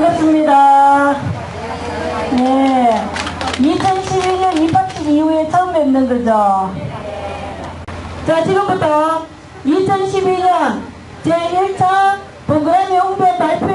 반갑습니다. 네. 2011년 입학식 이후에 처음 뵙는 거죠. 자, 지금부터 2011년 제1차 본그라미 홍보 발표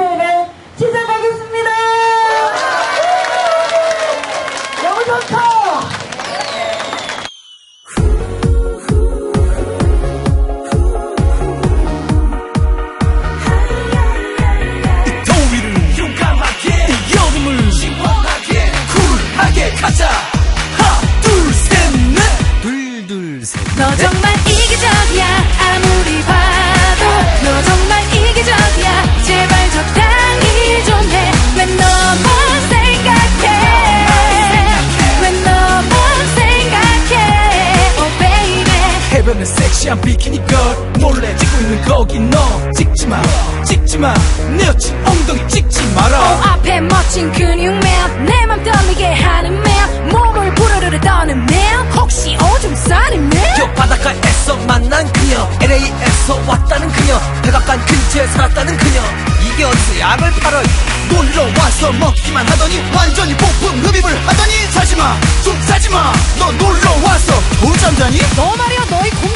너 정말 이기적이야. 아무리 봐도 너 정말 이기적이야. 제발 적당히 좀 해. 왜 너만 생각해. 왜 너만 생각해. Oh baby. 해변에 섹시한 비키니 걸 몰래 찍고 있는 거기 너. 찍지마. 찍지마. 내 여친 엉덩이 찍지 마라. 어, 앞에 멋진 근육 만난 그녀 LA에서 왔다는 그녀 백악관 근처에 살았다는 그녀. 이게 어디서 약을 팔아 놀러 와서 먹기만 하더니 완전히 폭풍 흡입을 하더니 사지마 좀 사지마. 너 놀러 와서 돌잠자니? 너 말이야 너희 곰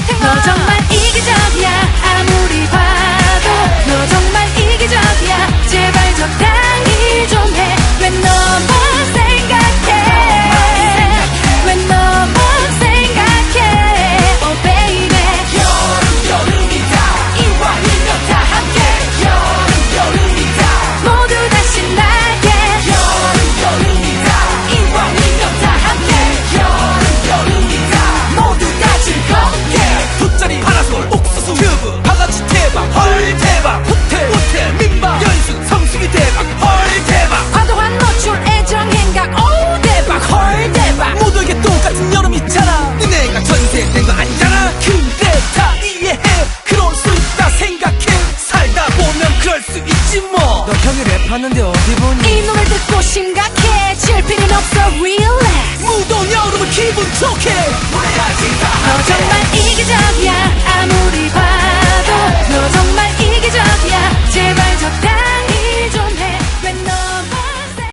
랩하는데 어디 보니